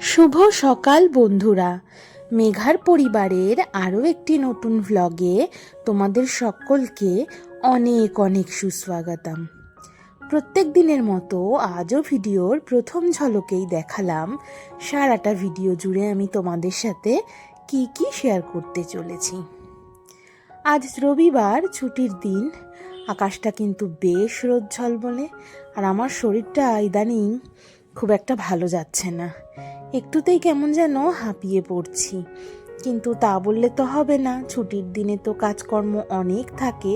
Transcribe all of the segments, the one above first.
শুভ সকাল বন্ধুরা। মেঘার পরিবারের আরও একটি নতুন ভ্লগে তোমাদের সকলকে অনেক অনেক সুস্বাগতম। প্রত্যেক দিনের মতো আজও ভিডিওর প্রথম ঝলকেই দেখালাম সারাটা ভিডিও জুড়ে আমি তোমাদের সাথে কি কি শেয়ার করতে চলেছি। আজ রবিবার, ছুটির দিন, আকাশটা কিন্তু বেশ রোদ ঝলমলে, আর আমার শরীরটা ইদানিং খুব একটা ভালো যাচ্ছে না। একটুতেই কেমন যেন হাঁপিয়ে পড়ছি। কিন্তু তা বললে তো হবে না, ছুটির দিনে তো কাজকর্ম অনেক থাকে,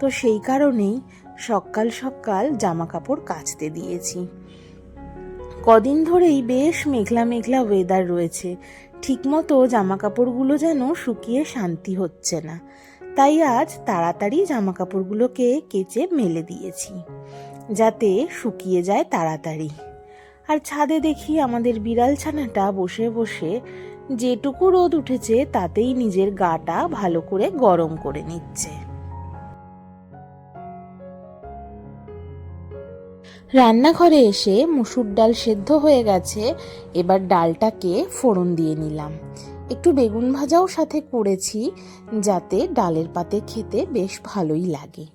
তো সেই কারণেই সকাল সকাল জামা কাপড় কাচতে দিয়েছি। কদিন ধরেই বেশ মেঘলা মেঘলা ওয়েদার রয়েছে। ঠিকমতো জামা কাপড়গুলো যেন শুকিয়ে শান্তি হচ্ছে না। তাই আজ তাড়াতাড়ি জামা কাপড়গুলোকে কেচে মেলে দিয়েছি, যাতে শুকিয়ে যায় তাড়াতাড়ি। আর ছাদে দেখি আমাদের বিড়াল ছানাটা বসে বসে যেটুকু রোদ উঠেছে তাতেই নিজের গাটা ভালো করে গরম করে নিচ্ছে। রান্নাঘরে এসে মুসুর ডাল সেদ্ধ হয়ে গেছে, এবার ডালটাকে ফোড়ন দিয়ে নিলাম। একটু বেগুন ভাজাও সাথে করেছি, যাতে ডালের পাতে খেতে বেশ ভালোই লাগে।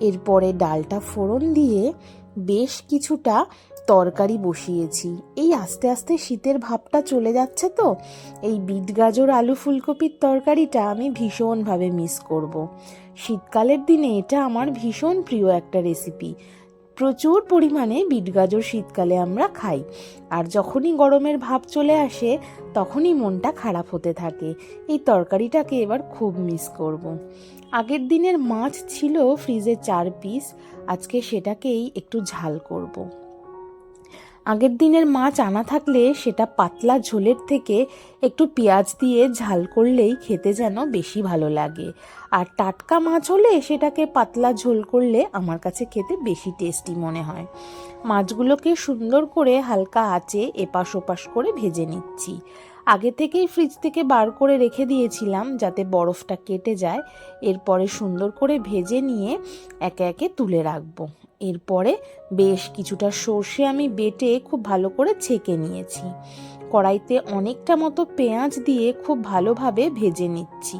এরপরে ডালটা ফোড়ন দিয়ে বেশ কিছুটা তরকারি বসিয়েছি এই আস্তে আস্তে শীতের ভাবটা চলে যাচ্ছে তো এই বিট গাজর, আলু ফুলকপির তরকারিটা আমি ভীষণভাবে মিস করব। শীতকালের দিনে এটা আমার ভীষণ প্রিয় একটা রেসিপি প্রচুর পরিমাণে বিট গাজর শীতকালে আমরা খাই আর যখনই গরমের ভাব চলে আসে, তখনই মনটা খারাপ হতে থাকে এই তরকারিটাকে এবার খুব মিস করব। আগের দিনের মাছ ছিল ফ্রিজে চার পিস আজকে সেটাকেই একটু ঝাল করব। আগের দিনের মাছ আনা থাকলে সেটা পাতলা ঝোলের থেকে একটু পেঁয়াজ দিয়ে ঝাল করলেই খেতে যেন বেশি ভালো লাগে। আর টাটকা মাছ হলে সেটাকে পাতলা ঝোল করলে আমার কাছে খেতে বেশি টেস্টি মনে হয়। মাছগুলোকে সুন্দর করে হালকা আঁচে এপাশ ওপাশ করে ভেজে নিচ্ছি। আগে থেকেই ফ্রিজ থেকে বার করে রেখে দিয়েছিলাম যাতে বরফটা কেটে যায়। এরপরে সুন্দর করে ভেজে নিয়ে একে একে তুলে রাখব। এরপরে বেশ কিছুটা সর্ষে আমি বেটে খুব ভালো করে ছেঁকে নিয়েছি। কড়াইতে অনেকটা মতো পেঁয়াজ দিয়ে খুব ভালোভাবে ভেজে নিচ্ছি।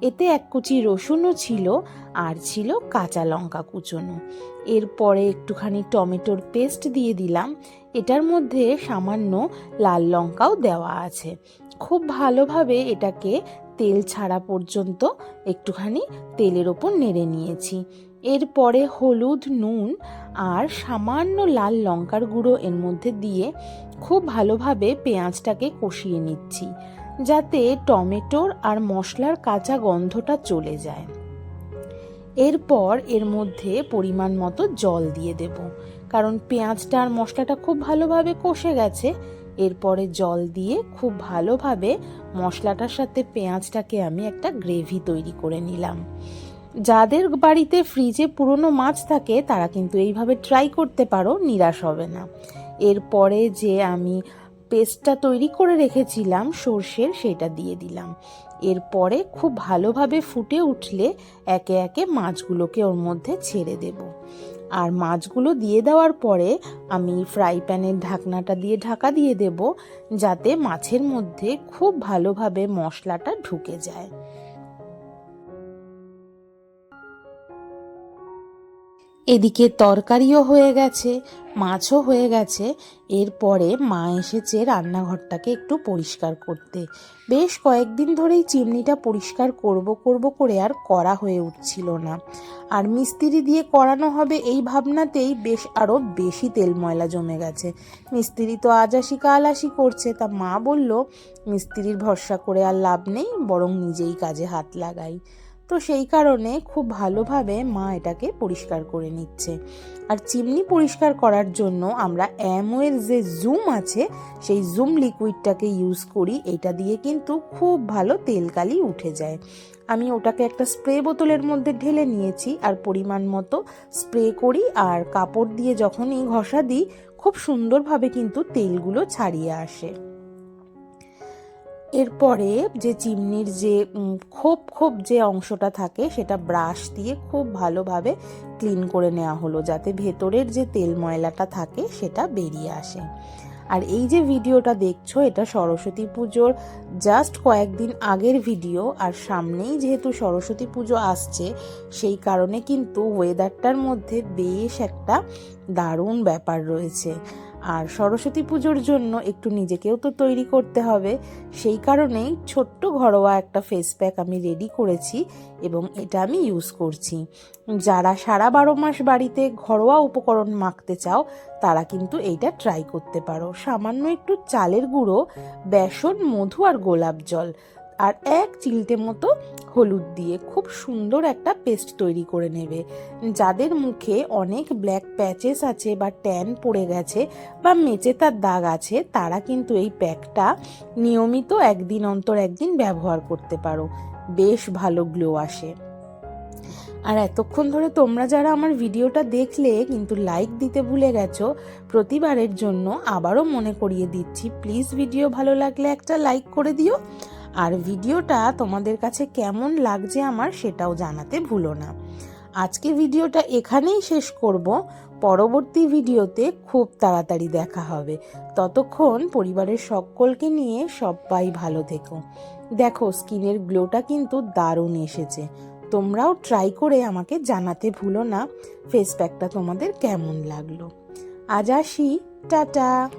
এতে এক কুচি রসুনও ছিল আর ছিল কাঁচা লঙ্কা কুচোনো। এরপরে একটুখানি টমেটোর পেস্ট দিয়ে দিলাম। এটার মধ্যে সামান্য লাল লঙ্কাও দেওয়া আছে। খুব ভালোভাবে এটাকে তেল ছাড়া পর্যন্ত একটুখানি তেলের ওপর নেড়ে নিয়েছি। এরপরে হলুদ, নুন আর সামান্য লাল লঙ্কার গুঁড়ো এর মধ্যে দিয়ে খুব ভালোভাবে পেঁয়াজটাকে কষিয়ে নিচ্ছি, যাতে টমেটোর আর মশলার কাঁচা গন্ধটা চলে যায়। এরপর এর মধ্যে পরিমাণ মতো জল দিয়ে দেব, কারণ পেঁয়াজটা আর মশলাটা খুব ভালোভাবে কষে গেছে। এরপরে জল দিয়ে খুব ভালোভাবে মশলাটার সাথে পেঁয়াজটাকে আমি একটা গ্রেভি তৈরি করে নিলাম। যাদের বাড়িতে ফ্রিজে পুরনো মাছ থাকে, তারা কিন্তু এইভাবে ট্রাই করতে পারো, নিরাশ হবে না। এরপরে যে আমি পেস্টটা তৈরি করে রেখেছিলাম, সর্ষের, সেটা দিয়ে দিলাম। এরপরে খুব ভালোভাবে ফুটে উঠলে একে একে মাছগুলোকে ওর মধ্যে ছেড়ে দেব। আর মাছগুলো দিয়ে দেওয়ার পরে আমি ফ্রাই প্যানের ঢাকনাটা দিয়ে ঢাকা দিয়ে দেব, যাতে মাছের মধ্যে খুব ভালোভাবে মশলাটা ঢুকে যায়। এদিকে তরকারিও হয়ে গেছে, মাছও হয়ে গেছে। এরপরে মা এসেছে রান্নাঘরটাকে একটু পরিষ্কার করতে। বেশ কয়েকদিন ধরেই চিমনিটা পরিষ্কার করব করব করে আর করা হয়ে উঠছিল না। আর মিস্ত্রি দিয়ে করানো হবে এই ভাবনাতেই বেশ আরও বেশি তেল ময়লা জমে গেছে। মিস্ত্রি তো আজ আসি কাল আসি করছে, তা মা বলল, মিস্ত্রির ভরসা করে আর লাভ নেই, বরং নিজেই কাজে হাত লাগাই। তো সেই কারণে খুব ভালোভাবে মা এটাকে পরিষ্কার করে নিচ্ছে। আর চিমনি পরিষ্কার করার জন্য আমরা অ্যামোয়ের যে জুম আছে, সেই জুম লিকুইডটাকে ইউজ করি। এটা দিয়ে কিন্তু খুব ভালো তেলকালি উঠে যায়। আমি ওটাকে একটা স্প্রে বোতলের মধ্যে ঢেলে নিয়েছি আর পরিমাণ মতো স্প্রে করি আর কাপড় দিয়ে যখনই ঘষা দিই, খুব সুন্দরভাবে কিন্তু তেলগুলো ছাড়িয়ে আসে। এরপরে যে চিমনির যে খোপ খোপ যে অংশটা থাকে সেটা ব্রাশ দিয়ে খুব ভালোভাবে ক্লিন করে নেওয়া হলো যাতে ভেতরের যে তেল ময়লাটা থাকে সেটা বেরিয়ে আসে। আর এই যে ভিডিওটা দেখছ, এটা সরস্বতী পুজোর জাস্ট কয়েকদিন আগের ভিডিও আর সামনেই যেহেতু সরস্বতী পুজো আসছে, সেই কারণে কিন্তু ওয়েদারটার মধ্যে বেশ একটা দারুণ ব্যাপার রয়েছে। আর সরস্বতী পুজোর জন্য একটু নিজেকেও তো তৈরি করতে হবে। সেই কারণেই ছোট্ট ঘরোয়া একটা ফেস প্যাক আমি রেডি করেছি এবং এটা আমি ইউজ করছি। যারা সারা বারো মাস বাড়িতে ঘরোয়া উপকরণ মাখতে চাও, তারা কিন্তু এইটা ট্রাই করতে পারো। সামান্য একটু চালের গুঁড়ো, বেসন, মধু আর গোলাপ জল। আর এক চিলটে মতো হলুদ দিয়ে খুব সুন্দর একটা পেস্ট তৈরি করে নেবে। যাদের মুখে অনেক ব্ল্যাক প্যাচেস আছে বা ট্যান পড়ে গেছে বা মেচে তার দাগ আছে, তারা কিন্তু এই প্যাকটা নিয়মিত একদিন অন্তর একদিন ব্যবহার করতে পারো। বেশ ভালো গ্লো আসে। আর এতক্ষণ ধরে তোমরা যারা আমার ভিডিওটা দেখলে কিন্তু লাইক দিতে ভুলে গেছো, প্রতিবারের জন্য আবারও মনে করিয়ে দিচ্ছি প্লিজ ভিডিও ভালো লাগলে একটা লাইক করে দিও। আর ভিডিওটা তোমাদের কাছে কেমন লাগছে আমার সেটাও জানাতে ভুলো না। আজকে ভিডিওটা এখানেই শেষ করব। পরবর্তী ভিডিওতে খুব তাড়াতাড়ি দেখা হবে। ততক্ষণ পরিবারের সকলকে নিয়ে সবাই ভালো থেকো। দেখো, স্কিনের গ্লোটা কিন্তু দারুণ এসেছে। তোমরাও ট্রাই করে আমাকে জানাতে ভুলো না, ফেস প্যাকটা তোমাদের কেমন লাগল। আজ আসি, টাটা!